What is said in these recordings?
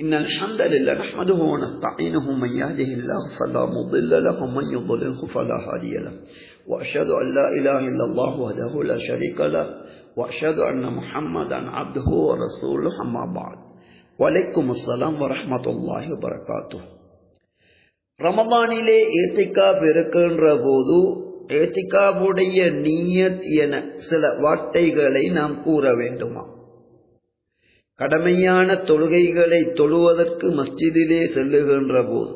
إن الحمد لله نحمده ونستعينه من يهده الله فلا مضل له ومن يضلله فلا هادي له. وأشهد أن لا إله إلا الله وحده لا شريك له وأشهد أن محمدا عبده ورسوله أما بعد. وعليكم السلام വലൈക്കും അസ്സലാം வரமத்துல்லாஹி வரகாத்து ரமதானிலே ஏத்திக்கா பெருக்கின்ற போது ஏத்திக்காவுடைய நீயத் என சில வார்த்தைகளை நாம் كورا ويندوما கடமையான தொழுகைகளை தொழுவதற்கு மஸ்ஜிதிலே செல்லுகின்ற போது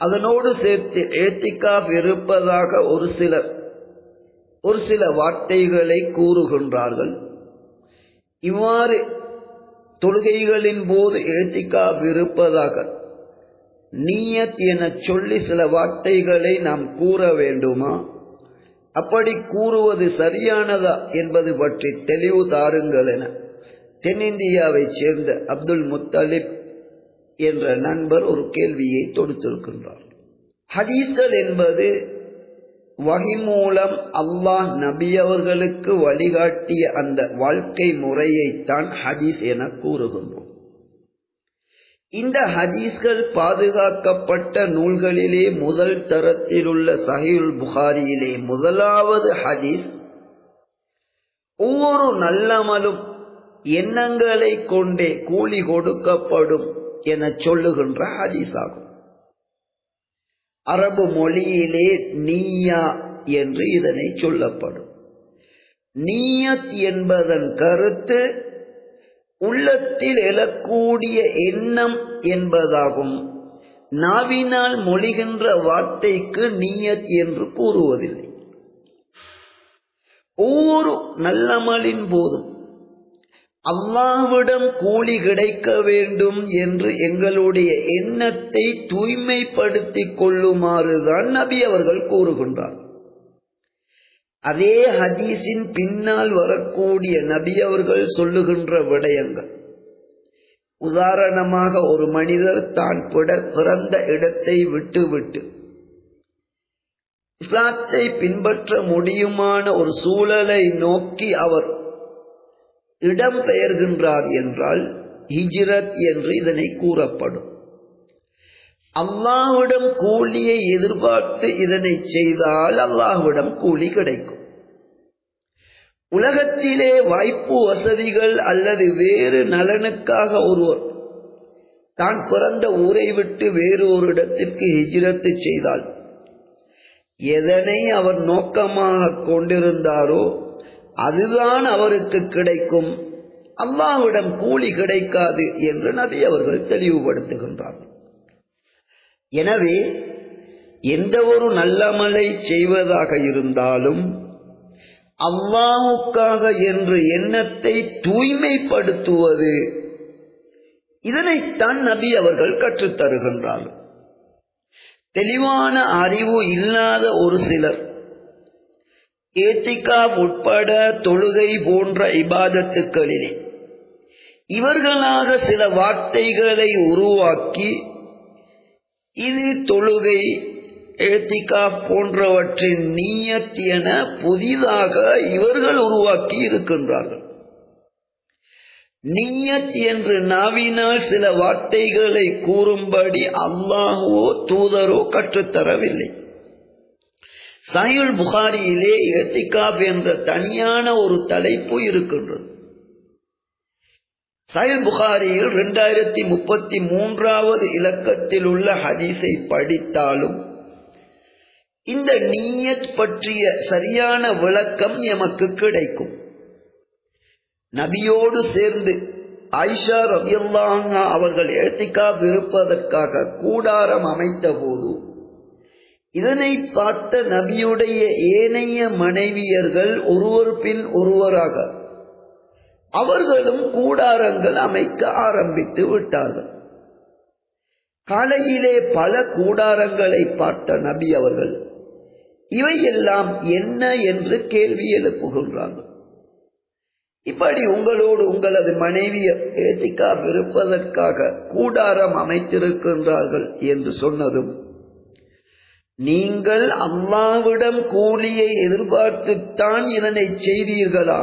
அதனோடு சேர்த்து ஏத்திக்காப் இருப்பதாக ஒரு சிலர் ஒரு சில வார்த்தைகளை கூறுகின்றார்கள். இவ்வாறு தொழுகைகளின் போது ஏத்திக்காப் இருப்பதாக நீயத் என சொல்லி சில வார்த்தைகளை நாம் கூற வேண்டுமா? அப்படி கூறுவது சரியானதா என்பது பற்றி தெளிவு தாருங்கள் என தென்னிந்தியாவைச் சேர்ந்த அப்துல் முத்தலிப் என்ற நண்பர் ஒரு கேள்வியை தொடுத்திருக்கின்றார். ஹதீஸ்கள் என்பது வகி மூலம் அல்லாஹ் நபி அவர்களுக்கு வழிகாட்டிய அந்த வாழ்க்கை முறையைத்தான் ஹதீஸ் என கூறுகின்றோம். இந்த ஹதீஸ்கள் பாதுகாக்கப்பட்ட நூல்களிலே முதல் தரத்திலுள்ள சஹீல் புகாரியிலே முதலாவது ஹதீஸ் ஒவ்வொரு நல்லமலும் எண்ணங்களை கொண்டே கூலி கொடுக்கப்படும் என சொல்லுகின்ற ஹதீஸாகும். அரபு மொழியிலே நீயா என்று இதனை சொல்லப்படும். நீயத் என்பதன் கருத்து உள்ளத்தில் எழக்கூடிய எண்ணம் என்பதாகும். நாவினால் மொழிகின்ற வார்த்தைக்கு நீயத் என்று கூறுவதில்லை. ஒவ்வொரு நல்லமலின் போதும். அல்லாவிடம் கூலி கிடைக்க வேண்டும் என்று எங்களுடைய எண்ணத்தை தூய்மைப்படுத்திக் கொள்ளுமாறுதான் நபி அவர்கள் கூறுகின்றார். அதே ஹதீஸின் பின்னால் வரக்கூடிய நபி அவர்கள் சொல்லுகின்ற விடயங்கள். உதாரணமாக ஒரு மனிதர் தான் பிறந்த இடத்தை விட்டுவிட்டு இஸ்லாத்தை பின்பற்ற முடியுமான ஒரு சூழலை நோக்கி அவர் இடம் பெயர்கின்றார் என்றால் ஹிஜ்ரத் என்று இதனை கூறப்படும். அல்லாஹ்விடம் கூலியை எதிர்பார்த்து இதனை செய்தால் அல்லாஹ்விடம் கூலி கிடைக்கும். உலகத்திலே வாய்ப்பு வசதிகள் அல்லது வேறு நலனுக்காக ஒருவர் தான் பிறந்த ஊரை விட்டு வேறு ஒரு இடத்திற்கு ஹிஜ்ரத்து செய்தால் எதனை அவர் நோக்கமாக கொண்டிருந்தாரோ அதுதான் அவருக்கு கிடைக்கும். அல்லாவிடம் கூலி கிடைக்காது என்று நபி அவர்கள் தெளிவுபடுத்துகின்றார். எனவே எந்த ஒரு நல்லமலை செய்வதாக இருந்தாலும் அவ்வாவுக்காக என்று எண்ணத்தை தூய்மைப்படுத்துவது இதனைத்தான் நபி அவர்கள் கற்றுத்தருகின்றார் தெளிவான அறிவு இல்லாத ஒரு சிலர் ஏத்திகா உட்பட தொழுகை போன்ற இபாதத்துக்களிலே. இவர்களாக சில வார்த்தைகளை உருவாக்கி இது தொழுகை ஏத்திகா போன்றவற்றின் நீயத் என புதிதாக இவர்கள் உருவாக்கி இருக்கின்றார்கள். நீயத் என்று நாவினால் சில வார்த்தைகளை கூறும்படி அல்லாஹுவோ தூதரோ கற்றுத்தரவில்லை. சயுல் புகாரியிலே எத்திகாப் என்ற தனியான ஒரு தலைப்பு இருக்கின்றது. சயல் புகாரியில் இரண்டாயிரத்தி முப்பத்தி மூன்றாவது இலக்கத்தில் உள்ள ஹதீஸை படித்தாலும் இந்த நீயத் பற்றிய சரியான விளக்கம் எமக்கு கிடைக்கும். நபியோடு சேர்ந்து ஐஷா ரவியல்லாங்க அவர்கள் ஏத்திகாப் இருப்பதற்காக கூடாரம் அமைத்த போது இதனை பார்த்த நபியுடைய ஏனைய மனைவியர்கள் ஒருவர் பின் ஒருவராக. அவர்களும் கூடாரங்கள் அமைக்க ஆரம்பித்து விட்டார்கள். காலையிலே பல கூடாரங்களை பார்த்த நபி அவர்கள் இவையெல்லாம் என்ன என்று கேள்வி எழுப்புகின்றார்கள் இப்படி உங்களோடு உங்களது மனைவியை ஏத்திக்கா இருப்பதற்காக கூடாரம் அமைத்திருக்கின்றார்கள் என்று சொன்னதும் நீங்கள் அம்மாவிடம் கூலியை எதிர்பார்த்துத்தான் இதனை செய்தீர்களா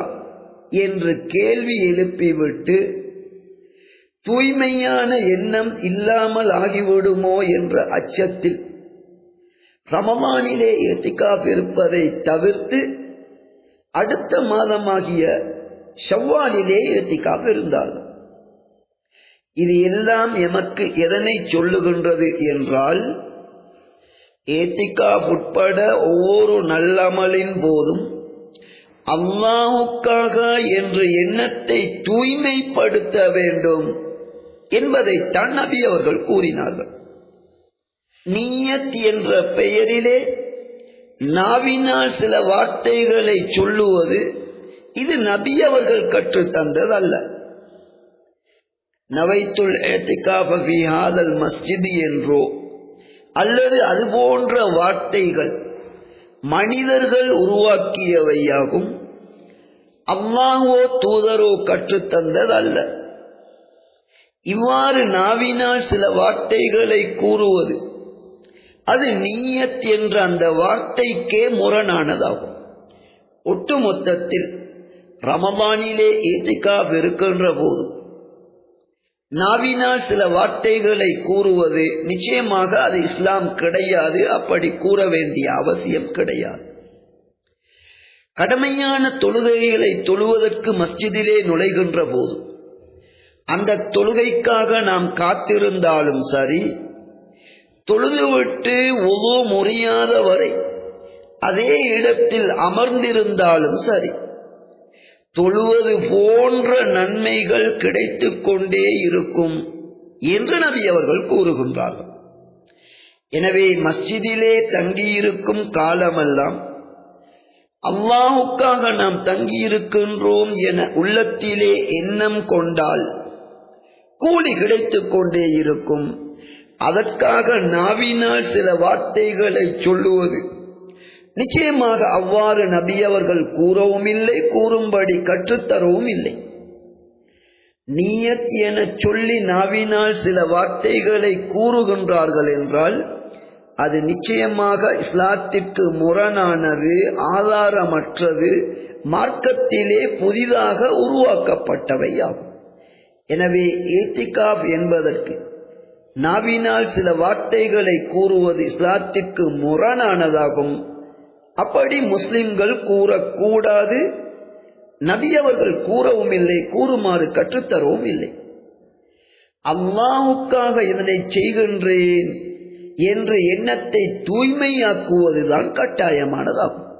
என்று கேள்வி எழுப்பிவிட்டு தூய்மையான எண்ணம் இல்லாமல் ஆகிவிடுமோ என்ற அச்சத்தில் ரமமானிலே ஏத்திகாப் இருப்பதை தவிர்த்து அடுத்த மாதமாகிய செவ்வாலிலே ஏத்திகாப் இருந்தார். இது எல்லாம் எமக்கு எதனை சொல்லுகின்றது என்றால் ஏத்திகா உட்பட ஒவ்வொரு நல்லமலின் போதும் அல்லாஹுக்காக என்ற எண்ணத்தை தூய்மைப்படுத்த வேண்டும் என்பதைத்தான் நபி அவர்கள் கூறினார்கள். நீயத் என்ற பெயரிலே நாவினால் சில வார்த்தைகளை சொல்லுவது இது நபி அவர்கள் கற்றுத்தந்ததல்ல நவைத்துல் ஏத்திகாஃபல் மஸ்ஜித் என்றோ அல்லது அது போன்ற வார்த்தைகள் மனிதர்கள் உருவாக்கியவையாகும். அம்மாவோ தூதரோ கற்றுத்தந்ததல்ல இவ்வாறு நாவினால் சில வார்த்தைகளை கூறுவது அது நீயத் என்ற அந்த வார்த்தைக்கே முரணானதாகும். ஒட்டுமொத்தத்தில் ரமபானிலே ஏத்திகாப் இருக்கின்ற போது நாவினால் சில வார்த்தைகளை கூறுவது நிச்சயமாக அது இஸ்லாம் கிடையாது. அப்படி கூற வேண்டிய அவசியம் கிடையாது. கடமையான தொழுகைகளை தொழுவதற்கு மஸ்ஜிதிலே நுழைகின்ற போது அந்த தொழுகைக்காக நாம் காத்திருந்தாலும் சரி தொழுதுவிட்டு ஒவ்வொரு முறியாத வரை அதே இடத்தில் அமர்ந்திருந்தாலும் சரி தொழுவது போன்ற நன்மைகள் கிடைத்துக் கொண்டே இருக்கும் என்று நபி அவர்கள் கூறுகின்றார்கள். எனவே மஸ்ஜிதிலே தங்கியிருக்கும் காலமெல்லாம் அல்லாஹுக்காக நாம் தங்கியிருக்கின்றோம் என உள்ளத்திலே எண்ணம் கொண்டால் கூலி கிடைத்துக் கொண்டே இருக்கும். அதற்காக நாவினால் சில வார்த்தைகளை சொல்லுவது நிச்சயமாக அவ்வாறு நபி அவர்கள் கூறவும் இல்லை கூறும்படி கற்றுத்தரவும் இல்லை. நீயத் என சொல்லி நாவினால் சில வார்த்தைகளை கூறுகின்றார்கள் என்றால் அது நிச்சயமாக இஸ்லாத்திற்கு முரணானது ஆதாரமற்றது மார்க்கத்திலே புதிதாக உருவாக்கப்பட்டவை ஆகும் எனவே ஏத்திகாப் என்பதற்கு நாவினால் சில வார்த்தைகளை கூறுவது இஸ்லாத்திற்கு முரணானதாகும். அப்படி முஸ்லிம்கள் கூறக்கூடாது. நபி அவர்கள் கூறவும் இல்லை கூறுமாறு கற்றுத்தரவும் இல்லை. அல்லாஹுக்காக இதனை செய்கின்றேன் என்ற எண்ணத்தை தூய்மையாக்குவதுதான் கட்டாயமானதாகும்.